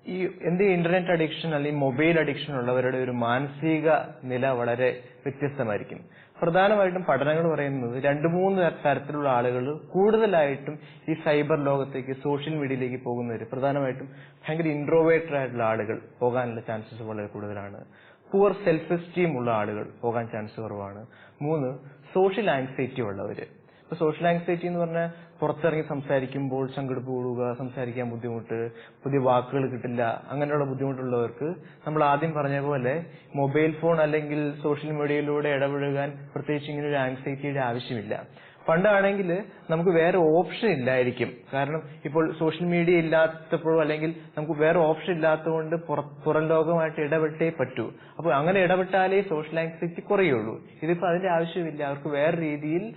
ഈ എന്ത് ഇന്റർനെറ്റ് അഡിക്ഷൻ അല്ലെങ്കിൽ മൊബൈൽ അഡിക്ഷൻ ഉള്ളവരുടെ ഒരു മാനസിക നില വളരെ വ്യത്യസ്തമായിരിക്കും. പ്രധാനമായിട്ടും പഠനങ്ങൾ പറയുന്നത് രണ്ട് മൂന്ന് തരത്തിലുള്ള ആളുകൾ കൂടുതലായിട്ടും ഈ സൈബർ ലോകത്തേക്ക് സോഷ്യൽ മീഡിയയിലേക്ക് പോകുന്നവർ പ്രധാനമായിട്ടും ഭയങ്കര ഇൻട്രോവേറ്റഡ് ആയിട്ടുള്ള ആളുകൾ പോകാനുള്ള ചാൻസസ് വളരെ കൂടുതലാണ്. പുവർ സെൽഫ് എസ്റ്റീം ഉള്ള ആളുകൾ പോകാൻ ചാൻസ് കുറവാണ്. മൂന്ന് സോഷ്യൽ ആങ്സൈറ്റി ഉള്ളവര്. ഇപ്പൊ സോഷ്യൽ ആങ്സൈറ്റി എന്ന് പറഞ്ഞാൽ പുറത്തിറങ്ങി സംസാരിക്കുമ്പോൾ ചങ്കെടുപ്പ് കൂടുക സംസാരിക്കാൻ ബുദ്ധിമുട്ട് പുതിയ വാക്കുകൾ കിട്ടില്ല അങ്ങനെയുള്ള ബുദ്ധിമുട്ടുള്ളവർക്ക് നമ്മൾ ആദ്യം പറഞ്ഞ പോലെ മൊബൈൽ ഫോൺ അല്ലെങ്കിൽ സോഷ്യൽ മീഡിയയിലൂടെ ഇടപഴകാൻ പ്രത്യേകിച്ച് ഇങ്ങനെ ഒരു ആങ്സൈറ്റിയുടെ ആവശ്യമില്ല. പണ്ടാണെങ്കിൽ നമുക്ക് വേറെ ഓപ്ഷൻ ഇല്ലായിരിക്കും. കാരണം ഇപ്പോൾ സോഷ്യൽ മീഡിയ ഇല്ലാത്തപ്പോഴും അല്ലെങ്കിൽ നമുക്ക് വേറെ ഓപ്ഷൻ ഇല്ലാത്തതുകൊണ്ട് പുറ- ലോകമായിട്ട് ഇടപെട്ടേ പറ്റൂ. അപ്പോൾ അങ്ങനെ ഇടപെട്ടാലേ സോഷ്യൽ ആങ്സൈറ്റി കുറയുള്ളൂ. ഇതിപ്പോ അതിന്റെ ആവശ്യമില്ല. അവർക്ക് വേറെ രീതിയിൽ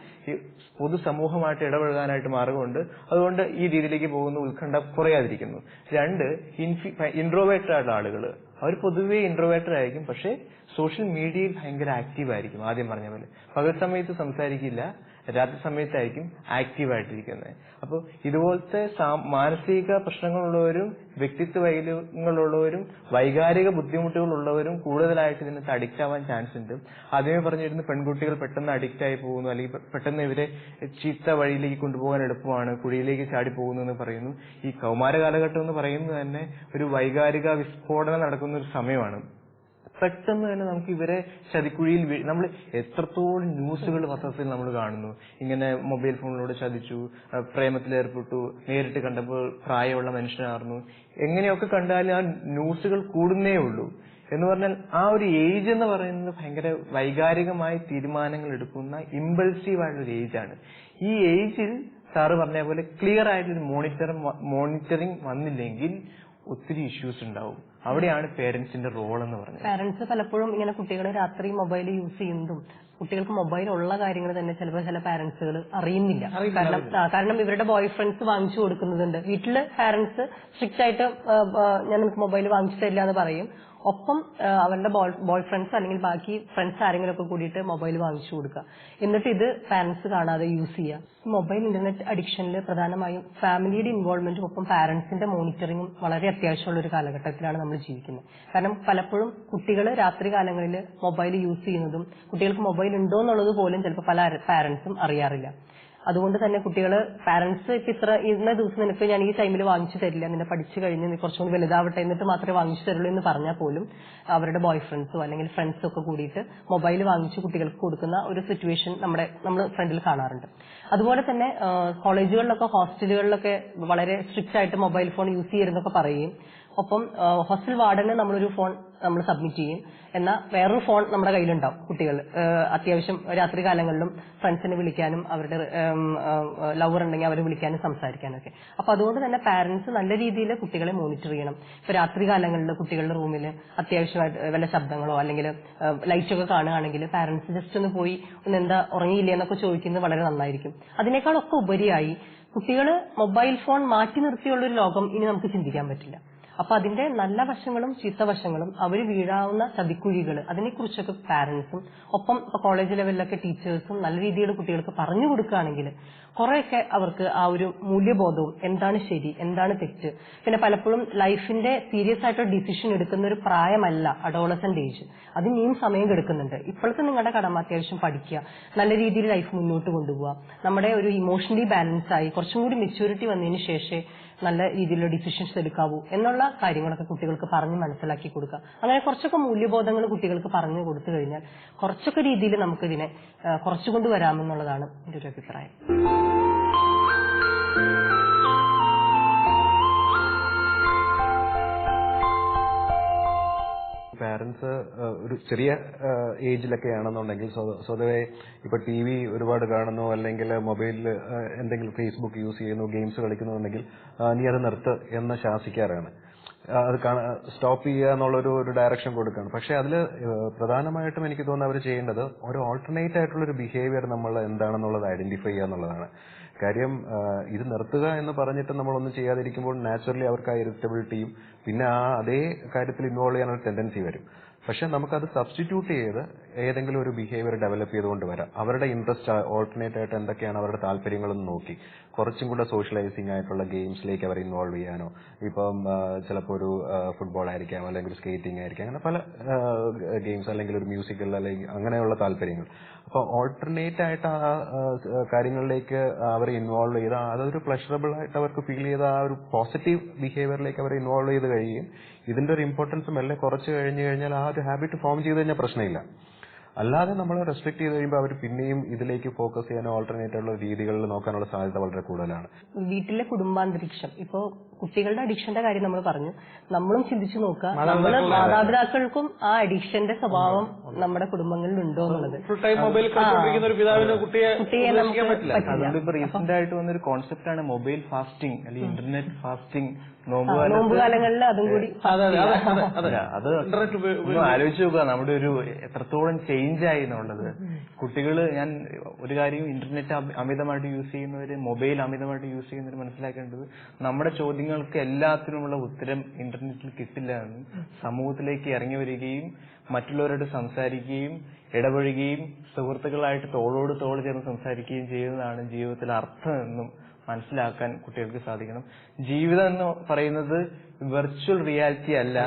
പൊതുസമൂഹമായിട്ട് ഇടപഴകാനായിട്ട് മാർഗമുണ്ട്. അതുകൊണ്ട് ഈ രീതിയിലേക്ക് പോകുന്ന ഉത്കണ്ഠ കുറയാതിരിക്കുന്നു. രണ്ട് ഇൻട്രോവേറ്റഡ് ആയിട്ടുള്ള ആളുകൾ. അവർ പൊതുവേ ഇൻട്രോവേറ്റർ ആയിരിക്കും. പക്ഷേ സോഷ്യൽ മീഡിയയിൽ ഭയങ്കര ആക്റ്റീവ് ആയിരിക്കും. ആദ്യം പറഞ്ഞ പോലെ. പകൽ സമയത്ത് സംസാരിക്കില്ല. രാത്രി സമയത്തായിരിക്കും ആക്റ്റീവ് ആയിട്ടിരിക്കുന്നത് അപ്പോൾ ഇതുപോലത്തെ മാനസിക പ്രശ്നങ്ങളുള്ളവരും വ്യക്തിത്വ വൈകല്യങ്ങളുള്ളവരും വൈകാരിക ബുദ്ധിമുട്ടുകളുള്ളവരും കൂടുതലായിട്ട് ഇതിനകത്ത് അഡിക്റ്റ് ആവാൻ ചാൻസ് ഉണ്ട്. ആദ്യമേ പറഞ്ഞിരുന്നു പെൺകുട്ടികൾ പെട്ടെന്ന് അഡിക്റ്റ് ആയി പോകുന്നു അല്ലെങ്കിൽ പെട്ടെന്ന് ഇവരെ ചീത്ത വഴിയിലേക്ക് കൊണ്ടുപോകാൻ എളുപ്പമാണ് കുഴിയിലേക്ക് ചാടി പോകുന്നു എന്ന് പറയുന്നു. ഈ കൗമാര കാലഘട്ടം എന്ന് പറയുന്നത് തന്നെ ഒരു വൈകാരിക വിസ്ഫോടനം നടക്കുന്ന ഒരു സമയമാണ്. പെട്ടെന്ന് തന്നെ നമുക്ക് ഇവരെ ചതിക്കുഴിയിൽ നമ്മൾ എത്രത്തോളം ന്യൂസുകൾ പത്രത്തിൽ നമ്മൾ കാണുന്നു. ഇങ്ങനെ മൊബൈൽ ഫോണിലൂടെ ചതിച്ചു പ്രേമത്തിലേർപ്പെട്ടു നേരിട്ട് കണ്ടപ്പോൾ പ്രായമുള്ള മനുഷ്യനായിരുന്നു എങ്ങനെയൊക്കെ കണ്ടാലും ആ ന്യൂസുകൾ കൂടുന്നേ ഉള്ളൂ. എന്ന് പറഞ്ഞാൽ ആ ഒരു ഏജ് എന്ന് പറയുന്നത് ഭയങ്കര വൈകാരികമായ തീരുമാനങ്ങൾ എടുക്കുന്ന ഇമ്പൾസീവ് ആയിട്ടുള്ള ഒരു ഏജ് ആണ്. ഈ ഏജിൽ സാറ് പറഞ്ഞ പോലെ ക്ലിയർ ആയിട്ടൊരു മോണിറ്റർ മോണിറ്ററിങ് വന്നില്ലെങ്കിൽ ഒത്തിരി ഇഷ്യൂസ് ഉണ്ടാവും. അവിടെയാണ് പേരന്റ്സിന്റെ റോൾ എന്ന് പറഞ്ഞത്. പേരന്റ്സ് പലപ്പോഴും ഇങ്ങനെ കുട്ടികളെ രാത്രി മൊബൈൽ യൂസ് ചെയ്യുന്നതും കുട്ടികൾക്ക് മൊബൈൽ ഉള്ള കാര്യങ്ങൾ തന്നെ ചിലപ്പോൾ ചില പാരന്റ്സുകൾ അറിയുന്നില്ല. കാരണം കാരണം ഇവരുടെ ബോയ് ഫ്രണ്ട്സ് വാങ്ങിച്ചു കൊടുക്കുന്നുണ്ട്. വീട്ടിൽ പാരന്റ്സ് സ്ട്രിക്റ്റ് ആയിട്ട് ഞാൻ നിനക്ക് മൊബൈൽ വാങ്ങിച്ചു തരില്ല എന്ന് പറയും. ഒപ്പം അവരുടെ ബോയ് ഫ്രണ്ട്സ് അല്ലെങ്കിൽ ബാക്കി ഫ്രണ്ട്സ് ആരെങ്കിലും ഒക്കെ കൂടിയിട്ട് മൊബൈൽ വാങ്ങിച്ചു കൊടുക്കുക. എന്നിട്ട് ഇത് പാരന്റ്സ് കാണാതെ യൂസ് ചെയ്യുക. മൊബൈൽ ഇന്റർനെറ്റ് അഡിക്ഷനിൽ പ്രധാനമായും ഫാമിലിയുടെ ഇൻവോൾവ്മെന്റും ഒപ്പം പാരന്റ്സിന്റെ മോണിറ്ററിങ്ങും വളരെ അത്യാവശ്യമുള്ള ഒരു കാലഘട്ടത്തിലാണ് നമ്മൾ ജീവിക്കുന്നത്. കാരണം പലപ്പോഴും കുട്ടികൾ രാത്രി കാലങ്ങളിൽ മൊബൈൽ യൂസ് ചെയ്യുന്നതും കുട്ടികൾക്ക് മൊബൈൽ ഉണ്ടോ എന്നുള്ളത് പോലും ചിലപ്പോൾ പല പാരന്റ്സും അറിയാറില്ല. അതുകൊണ്ട് തന്നെ കുട്ടികൾ പാരന്റ്സ് ഇപ്പൊ ഇത്ര ഇന്ന ദിവസം നിനക്ക് ഞാൻ ഈ ടൈമിൽ വാങ്ങിച്ചു തരില്ല. നിന്നെ പഠിച്ചു കഴിഞ്ഞ് നീ കുറച്ചും കൂടി വലുതാവട്ടെ എന്നിട്ട് മാത്രമേ വാങ്ങിച്ചു തരുള്ളൂ എന്ന് പറഞ്ഞാൽ പോലും അവരുടെ ബോയ് ഫ്രണ്ട്സോ അല്ലെങ്കിൽ ഫ്രണ്ട്സോ ഒക്കെ കൂടിയിട്ട് മൊബൈൽ വാങ്ങിച്ച് കുട്ടികൾക്ക് കൊടുക്കുന്ന ഒരു സിറ്റുവേഷൻ നമ്മുടെ നമ്മൾ ഫ്രണ്ടിൽ കാണാറുണ്ട്. അതുപോലെ തന്നെ കോളേജുകളിലൊക്കെ ഹോസ്റ്റലുകളിലൊക്കെ വളരെ സ്ട്രിക്റ്റ് ആയിട്ട് മൊബൈൽ ഫോൺ യൂസ് ചെയ്യരുതെന്നൊക്കെ പറയുകയും ഒപ്പം ഹോസ്റ്റൽ വാർഡന് നമ്മളൊരു ഫോൺ നമ്മൾ സബ്മിറ്റ് ചെയ്യും. എന്നാൽ വേറൊരു ഫോൺ നമ്മുടെ കയ്യിലുണ്ടാവും കുട്ടികൾ. അത്യാവശ്യം രാത്രി കാലങ്ങളിലും ഫ്രണ്ട്സിനെ വിളിക്കാനും അവരുടെ ലവർ ഉണ്ടെങ്കിൽ അവരെ വിളിക്കാനും സംസാരിക്കാനും ഒക്കെ. അപ്പൊ അതുകൊണ്ട് തന്നെ പാരന്റ്സ് നല്ല രീതിയിൽ കുട്ടികളെ മോണിറ്റർ ചെയ്യണം. ഇപ്പൊ രാത്രി കാലങ്ങളിൽ കുട്ടികളുടെ റൂമിൽ അത്യാവശ്യമായിട്ട് വല്ല ശബ്ദങ്ങളോ അല്ലെങ്കിൽ ലൈറ്റ് ഒക്കെ കാണുകയാണെങ്കിൽ പാരന്റ്സ് ജസ്റ്റ് ഒന്ന് പോയി ഒന്ന് എന്താ ഉറങ്ങിയില്ലേ എന്നൊക്കെ ചോദിക്കുന്നത് വളരെ നന്നായിരിക്കും. അതിനേക്കാളൊക്കെ ഉപരിയായി കുട്ടികൾ മൊബൈൽ ഫോൺ മാറ്റി നിർത്തിയുള്ള ഒരു ലോകം ഇനി നമുക്ക് ചിന്തിക്കാൻ പറ്റില്ല. അപ്പൊ അതിന്റെ നല്ല വശങ്ങളും ചീത്ത വശങ്ങളും അവർ വീഴാവുന്ന ചതിക്കുഴികൾ അതിനെക്കുറിച്ചൊക്കെ പാരന്റ്സും ഒപ്പം ഇപ്പൊ കോളേജ് ലെവലിലൊക്കെ ടീച്ചേഴ്സും നല്ല രീതിയിൽ കുട്ടികൾക്ക് പറഞ്ഞു കൊടുക്കുകയാണെങ്കിൽ കുറെയൊക്കെ അവർക്ക് ആ ഒരു മൂല്യബോധവും എന്താണ് ശരി എന്താണ് തെറ്റ്. പിന്നെ പലപ്പോഴും ലൈഫിന്റെ സീരിയസ് ആയിട്ടൊരു ഡിസിഷൻ എടുക്കുന്ന ഒരു പ്രായമല്ല അഡോളസന്റ് ഏജ് അത് ഇനിയും സമയം എടുക്കുന്നുണ്ട് ഇപ്പോഴത്തെ നിങ്ങളുടെ കടമ അത്യാവശ്യം പഠിക്കുക നല്ല രീതിയിൽ ലൈഫ് മുന്നോട്ട് കൊണ്ടുപോകുക നമ്മുടെ ഒരു ഇമോഷണലി ബാലൻസ് ആയി കുറച്ചും കൂടി മെച്യൂരിറ്റി വന്നതിന് ശേഷമേ നല്ല രീതിയിലുള്ള ഡിസിഷൻസ് എടുക്കാവൂ എന്നുള്ള കാര്യങ്ങളൊക്കെ കുട്ടികൾക്ക് പറഞ്ഞ് മനസ്സിലാക്കി കൊടുക്കുക. അങ്ങനെ കുറച്ചൊക്കെ മൂല്യബോധങ്ങൾ കുട്ടികൾക്ക് പറഞ്ഞു കൊടുത്തു കഴിഞ്ഞാൽ കുറച്ചൊക്കെ രീതിയിൽ നമുക്കിതിനെ കുറച്ചുകൊണ്ട് വരാമെന്നുള്ളതാണ് എന്റെ ഒരു അഭിപ്രായം. പാരന്റ്സ് ഒരു ചെറിയ ഏജിലൊക്കെ ആണെന്നുണ്ടെങ്കിൽ സ്വ- സ്വതവേ ഇപ്പൊ ടി വി ഒരുപാട് കാണുന്നു അല്ലെങ്കിൽ മൊബൈലിൽ എന്തെങ്കിലും ഫേസ്ബുക്ക് യൂസ് ചെയ്യുന്നു ഗെയിംസ് കളിക്കുന്നുണ്ടെങ്കിൽ നീ അത് നിർത്ത് എന്ന് ശാസിക്കാറാണ്. അത് സ്റ്റോപ്പ് ചെയ്യുക എന്നുള്ളൊരു ഒരു ഡയറക്ഷൻ കൊടുക്കുകയാണ് പക്ഷെ അതിൽ പ്രധാനമായിട്ടും എനിക്ക് തോന്നുന്നു അവർ ചെയ്യേണ്ടത് ഒരു ഓൾട്ടർനേറ്റ് ആയിട്ടുള്ള ഒരു ബിഹേവിയർ നമ്മൾ എന്താണെന്നുള്ളത് ഐഡന്റിഫൈ ചെയ്യുക എന്നുള്ളതാണ്. കാര്യം ഇത് നിർത്തുക എന്ന് പറഞ്ഞിട്ട് നമ്മളൊന്നും ചെയ്യാതിരിക്കുമ്പോൾ നാച്ചുറലി അവർക്ക് ആ ഇറിറ്റബിലിറ്റിയും പിന്നെ ആ അതേ കാര്യത്തിൽ ഇൻവോൾവ് ചെയ്യാനുള്ള ടെൻഡൻസി വരും. പക്ഷെ നമുക്കത് സബ്സ്റ്റിറ്റ്യൂട്ട് ചെയ്ത് ഏതെങ്കിലും ഒരു ബിഹേവിയർ ഡെവലപ്പ് ചെയ്തുകൊണ്ട് വരാം. അവരുടെ ഇൻട്രസ്റ്റ് ഓൾട്ടർനേറ്റ് ആയിട്ട് എന്തൊക്കെയാണ് അവരുടെ താല്പര്യങ്ങളെന്ന് നോക്കി. കുറച്ചും കൂടെ സോഷ്യലൈസിങ് ആയിട്ടുള്ള ഗെയിംസിലേക്ക് അവർ ഇൻവോൾവ് ചെയ്യാനോ ഇപ്പം ചിലപ്പോൾ ഒരു ഫുട്ബോൾ ആയിരിക്കാം അല്ലെങ്കിൽ ഒരു സ്കേറ്റിംഗ് ആയിരിക്കാം അങ്ങനെ പല ഗെയിംസ് അല്ലെങ്കിൽ ഒരു മ്യൂസിക്കൽ അല്ലെങ്കിൽ അങ്ങനെയുള്ള താല്പര്യങ്ങൾ. അപ്പോൾ ഓൾട്ടർനേറ്റ് ആയിട്ട് ആ ആ, കാര്യങ്ങളിലേക്ക് അവരെ ഇൻവോൾവ് ചെയ്ത് അതൊരു പ്ലഷറബിൾ ആയിട്ട് അവർക്ക് ഫീൽ ചെയ്ത ആ ഒരു പോസിറ്റീവ് ബിഹേവിയറിലേക്ക് അവരെ ഇൻവോൾവ് ചെയ്ത് കഴിയുകയും ഇതിന്റെ ഒരു ഇമ്പോർട്ടൻസ് മെല്ലെ കുറച്ച് കഴിഞ്ഞു കഴിഞ്ഞാൽ ആ ഒരു ഹാബിറ്റ് ഫോം ചെയ്ത് കഴിഞ്ഞാൽ പ്രശ്നമില്ല. അല്ലാതെ നമ്മൾ റെസ്ട്രിക്ട് ചെയ്ത് കഴിയുമ്പോൾ അവർ പിന്നെയും ഇതിലേക്ക് ഫോക്കസ് ചെയ്യാനോ ഓൾട്ടർനേറ്റ് ആയിട്ടുള്ള രീതികളിൽ നോക്കാനുള്ള സാധ്യത വളരെ കൂടുതലാണ്. വീട്ടിലെ കുടുംബാന്തരീക്ഷം. ഇപ്പോ കുട്ടികളുടെ അഡിക്ഷന്റെ കാര്യം നമ്മൾ പറഞ്ഞു. നമ്മളും ചിന്തിച്ചു നോക്കുക. നമ്മൾ മാതാപിതാക്കൾക്കും ആ അഡിക്ഷന്റെ സ്വഭാവം നമ്മുടെ കുടുംബങ്ങളിൽ ഉണ്ടോ എന്നുള്ളത്. ഫുൾ ടൈം മൊബൈൽ കളിച്ചുകൊണ്ടിരിക്കുന്ന ഒരു പിതാവിന് കുട്ടിയെ നമുക്ക് പറ്റില്ല. ആയിട്ട് വന്നൊരു കോൺസെപ്റ്റ് ആണ് മൊബൈൽ ഫാസ്റ്റിംഗ് അല്ലെങ്കിൽ ഇന്റർനെറ്റ് ഫാസ്റ്റിംഗ് നോമ്പ് കാലങ്ങളിൽ അതും കൂടി അതെ ആലോചിച്ച് നോക്കുക. നമ്മുടെ ഒരു എത്രത്തോളം ചേഞ്ച് ആയി എന്നുള്ളത്. കുട്ടികൾ ഞാൻ ഒരു കാര്യം ഇന്റർനെറ്റ് അമിതമായിട്ട് യൂസ് ചെയ്യുന്നവര് മൊബൈൽ അമിതമായിട്ട് യൂസ് ചെയ്യുന്നവര് മനസ്സിലാക്കേണ്ടത് നമ്മുടെ ചോദ്യങ്ങൾക്ക് എല്ലാത്തിനുമുള്ള ഉത്തരം ഇന്റർനെറ്റിൽ കിട്ടില്ല എന്ന് സമൂഹത്തിലേക്ക് ഇറങ്ങി വരികയും മറ്റുള്ളവരോട് സംസാരിക്കുകയും ഇടപഴകുകയും സുഹൃത്തുക്കളായിട്ട് തോളോട് തോൾ ചേർന്ന് സംസാരിക്കുകയും ചെയ്യുന്നതാണ് ജീവിതത്തിൽ അർത്ഥമെന്നും മനസ്സിലാക്കാൻ കുട്ടികൾക്ക് സാധിക്കണം. ജീവിതം എന്ന് പറയുന്നത് വെർച്വൽ റിയാലിറ്റി അല്ല.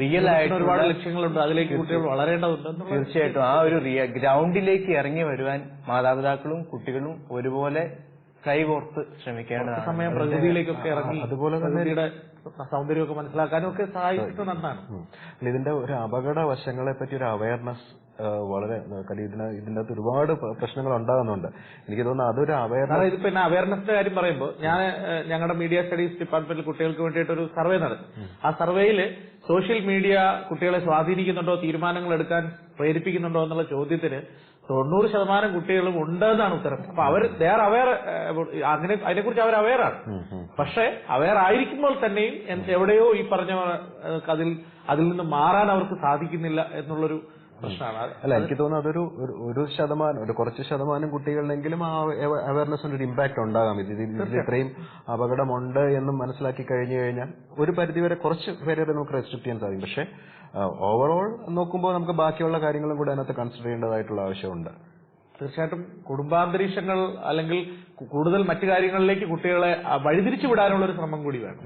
റിയൽ ആയിട്ട് ഒരുപാട് ലക്ഷ്യങ്ങളുണ്ട്. അതിലേക്ക് കുട്ടികൾ വളരേണ്ടതുണ്ട് തീർച്ചയായിട്ടും ആ ഒരു ഗ്രൗണ്ടിലേക്ക് ഇറങ്ങി വരുവാൻ മാതാപിതാക്കളും കുട്ടികളും ഒരുപോലെ കൈകോർത്ത് ശ്രമിക്കേണ്ടതാണ്. സമയം പ്രകൃതിയിലേക്കൊക്കെ ഇറങ്ങി അതുപോലെ തന്നെ സൗന്ദര്യമൊക്കെ മനസ്സിലാക്കാനും ഒക്കെ സഹായിച്ചിട്ട് നന്നാണ് ഇതിന്റെ ഒരു അപകട വശങ്ങളെ പറ്റി ഒരു അവയർനെസ് വളരെ ഇതിന് ഇതിന്റെ അകത്ത് ഒരുപാട് പ്രശ്നങ്ങൾ ഉണ്ടാകുന്നുണ്ട്. എനിക്ക് തോന്നുന്നു അതൊരു അവയർനെസ് ഇത് പിന്നെ അവയർനെസിന്റെ കാര്യം പറയുമ്പോൾ ഞാൻ ഞങ്ങളുടെ മീഡിയ സ്റ്റഡീസ് ഡിപ്പാർട്ട്മെന്റിൽ കുട്ടികൾക്ക് വേണ്ടിയിട്ട് ഒരു സർവേ നടത്തി. ആ സർവേയിൽ സോഷ്യൽ മീഡിയ കുട്ടികളെ സ്വാധീനിക്കുന്നുണ്ടോ തീരുമാനങ്ങൾ എടുക്കാൻ പ്രേരിപ്പിക്കുന്നുണ്ടോ എന്നുള്ള ചോദ്യത്തിന് തൊണ്ണൂറ് ശതമാനം കുട്ടികളും ഉണ്ട് എന്നാണ് ഉത്തരം. അപ്പൊ അവർ ദേ ആർ അവയർ അങ്ങനെ അതിനെക്കുറിച്ച് അവർ അവയറാണ് പക്ഷെ അവയർ ആയിരിക്കുമ്പോൾ തന്നെയും എവിടെയോ ഈ പറഞ്ഞ അതിൽ അതിൽ നിന്ന് മാറാൻ അവർക്ക് സാധിക്കുന്നില്ല എന്നുള്ളൊരു പ്രശ്നമാണ്. അല്ല എനിക്ക് തോന്നുന്നു അതൊരു ഒരു- ഒരു ശതമാനം ഒരു കുറച്ച് ശതമാനം കുട്ടികളിലെങ്കിലും ആ അവയർനെസ്സിന് ഒരു ഇമ്പാക്ട് ഉണ്ടാകാം. ഇത് ഇതിൽ ഇതിൽ ഇത്രയും അപകടമുണ്ട് എന്ന് മനസ്സിലാക്കി കഴിഞ്ഞു കഴിഞ്ഞാൽ ഒരു പരിധിവരെ കുറച്ച് പേരെ നമുക്ക് റെസ്ട്രിക്ട് ചെയ്യാൻ സാധിക്കും. പക്ഷേ ഓവറോൾ നോക്കുമ്പോൾ നമുക്ക് ബാക്കിയുള്ള കാര്യങ്ങളും കൂടെ അതിനകത്ത് കൺസിഡർ ചെയ്യേണ്ടതായിട്ടുള്ള ആവശ്യമുണ്ട്. തീർച്ചയായിട്ടും കുടുംബാന്തരീക്ഷങ്ങൾ അല്ലെങ്കിൽ കൂടുതൽ മറ്റു കാര്യങ്ങളിലേക്ക് കുട്ടികളെ വഴിതിരിച്ചു വിടാനുള്ള ഒരു ശ്രമം കൂടി വേണം.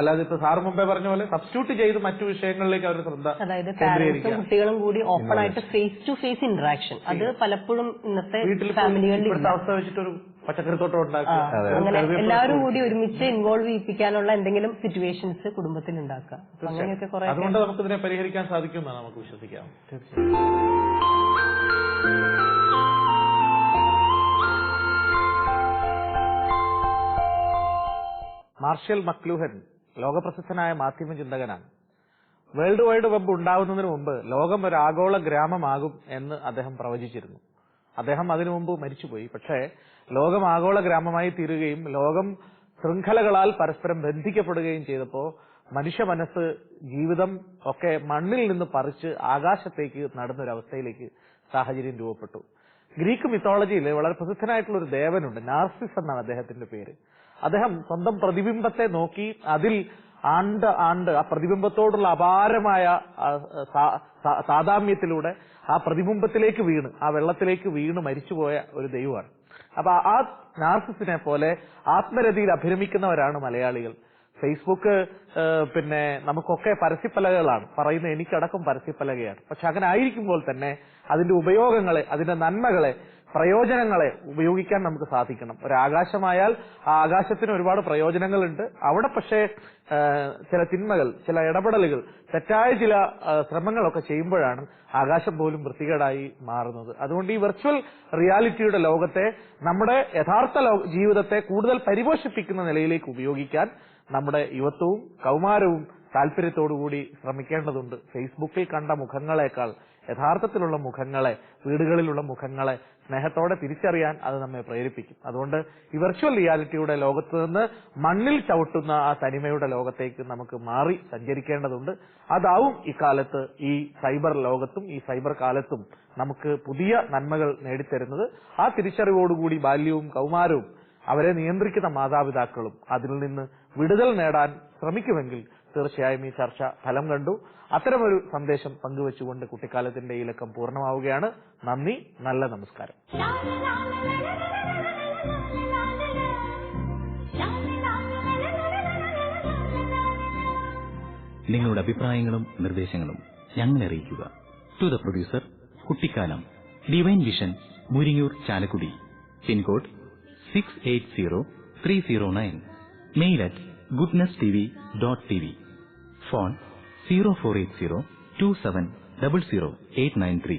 അല്ലാതെ ഇപ്പൊ സാർ മുമ്പേ പറഞ്ഞ പോലെ സബ്സ്റ്റിറ്റ്യൂട്ട് ചെയ്ത് മറ്റു വിഷയങ്ങളിലേക്ക് അവർ ശ്രദ്ധ അതായത് പാരന്റ്സും കുട്ടികളും കൂടി ഓപ്പൺ ആയിട്ട് ഫേസ് ടു ഫേസ് ഇന്ററാക്ഷൻ അത് പലപ്പോഴും ഇന്നത്തെ വീട്ടിൽ ഫാമിലികളിൽ അവസ്ഥ വെച്ചിട്ടൊരു പച്ചക്കറിത്തോട്ടം ഉണ്ടാക്കുക. അങ്ങനെ എല്ലാവരും കൂടി ഒരുമിച്ച് ഇൻവോൾവ് ചെയ്യിപ്പിക്കാനുള്ള എന്തെങ്കിലും സിറ്റുവേഷൻസ് കുടുംബത്തിൽ ഉണ്ടാക്കുക. അങ്ങനെയൊക്കെ കുറെ അതുകൊണ്ട് നമുക്ക് ഇതിനെ പരിഹരിക്കാൻ സാധിക്കും എന്നാണ് നമുക്ക് വിശ്വസിക്കാം. മാർഷൽ മക്ലൂഹൻ ലോകപ്രസിദ്ധനായ മാധ്യമ ചിന്തകനാണ്. വേൾഡ് വൈഡ് വെബ് ഉണ്ടാവുന്നതിന് മുമ്പ് ലോകം ഒരു ആഗോള ഗ്രാമമാകും എന്ന് അദ്ദേഹം പ്രവചിച്ചിരുന്നു. അദ്ദേഹം അതിനു മുമ്പ് മരിച്ചുപോയി. പക്ഷേ ലോകം ആഗോള ഗ്രാമമായി തീരുകയും ലോകം ശൃംഖലകളാൽ പരസ്പരം ബന്ധിക്കപ്പെടുകയും ചെയ്തപ്പോ മനുഷ്യ മനസ്സ് ജീവിതം ഒക്കെ മണ്ണിൽ നിന്ന് പറിച്ച് ആകാശത്തേക്ക് നടന്നൊരവസ്ഥയിലേക്ക് സാഹചര്യം രൂപപ്പെട്ടു. ഗ്രീക്ക് മിത്തോളജിയിൽ വളരെ പ്രസിദ്ധനായിട്ടുള്ള ഒരു ദേവനുണ്ട് നാർസിസ് എന്നാണ് അദ്ദേഹത്തിന്റെ പേര്. അദ്ദേഹം സ്വന്തം പ്രതിബിംബത്തെ നോക്കി അതിൽ ആണ്ട് ആണ്ട് ആ പ്രതിബിംബത്തോടുള്ള അപാരമായ സാദാമ്യത്തിലൂടെ ആ പ്രതിബിംബത്തിലേക്ക് വീണ് ആ വെള്ളത്തിലേക്ക് വീണ് മരിച്ചുപോയ ഒരു ദൈവമാണ്. അപ്പൊ ആ നാർസിസിനെ പോലെ ആത്മരതിയിൽ അഭിരമിക്കുന്നവരാണ് മലയാളികൾ. ഫേസ്ബുക്ക് പിന്നെ നമുക്കൊക്കെ പരസ്യപ്പലകകളാണ് പറയുന്ന എനിക്കടക്കം പരസ്യപ്പലകയാണ്. പക്ഷെ അങ്ങനെ ആയിരിക്കുമ്പോൾ തന്നെ അതിന്റെ ഉപയോഗങ്ങളെ അതിന്റെ നന്മകളെ പ്രയോജനങ്ങളെ ഉപയോഗിക്കാൻ നമുക്ക് സാധിക്കണം. ഒരു ആകാശമായാൽ ആ ആകാശത്തിന് ഒരുപാട് പ്രയോജനങ്ങളുണ്ട്. അവിടെ പക്ഷേ ചില തിന്മകൾ ചില ഇടപെടലുകൾ തെറ്റായ ചില ശ്രമങ്ങളൊക്കെ ചെയ്യുമ്പോഴാണ് ആകാശം പോലും വൃത്തികേടായി മാറുന്നത്. അതുകൊണ്ട് ഈ വെർച്വൽ റിയാലിറ്റിയുടെ ലോകത്തെ നമ്മുടെ യഥാർത്ഥ ജീവിതത്തെ കൂടുതൽ പരിപോഷിപ്പിക്കുന്ന നിലയിലേക്ക് ഉപയോഗിക്കാൻ നമ്മുടെ യുവത്വവും കൗമാരവും താല്പര്യത്തോടുകൂടി ശ്രമിക്കേണ്ടതുണ്ട്. ഫേസ്ബുക്കിൽ കണ്ട മുഖങ്ങളെക്കാൾ യഥാർത്ഥത്തിലുള്ള മുഖങ്ങളെ വീടുകളിലുള്ള മുഖങ്ങളെ സ്നേഹത്തോടെ തിരിച്ചറിയാൻ അത് നമ്മെ പ്രേരിപ്പിക്കും. അതുകൊണ്ട് ഈ വെർച്വൽ റിയാലിറ്റിയുടെ ലോകത്ത് നിന്ന് മണ്ണിൽ ചവിട്ടുന്ന ആ തനിമയുടെ ലോകത്തേക്ക് നമുക്ക് മാറി സഞ്ചരിക്കേണ്ടതുണ്ട്. അതാവും ഇക്കാലത്ത് ഈ സൈബർ ലോകത്തും ഈ സൈബർ കാലത്തും നമുക്ക് പുതിയ നന്മകൾ നേടിത്തരുന്നത്. ആ തിരിച്ചറിവോടുകൂടി ബാല്യവും കൗമാരവും അവരെ നിയന്ത്രിക്കുന്ന മാതാപിതാക്കളും അതിൽ നിന്ന് വിടുതൽ നേടാൻ ശ്രമിക്കുമെങ്കിൽ തീർച്ചയായും ഈ ചർച്ച ഫലം കണ്ടു. അത്തരമൊരു സന്ദേശം പങ്കുവച്ചുകൊണ്ട് കുട്ടിക്കാലത്തിന്റെ ഈ ലക്കം പൂർണമാവുകയാണ്. നന്ദി നല്ല നമസ്കാരം. നിങ്ങളുടെ അഭിപ്രായങ്ങളും നിർദ്ദേശങ്ങളും ഞങ്ങളെ അറിയിക്കുക. ടു ദ പ്രൊഡ്യൂസർ കുട്ടിക്കാലം divine vision Muringoor Chalakudy. Pincode six eight zero three zero nine mail at goodness T V dot T V phone zero four eight zero two seven double zero eight nine three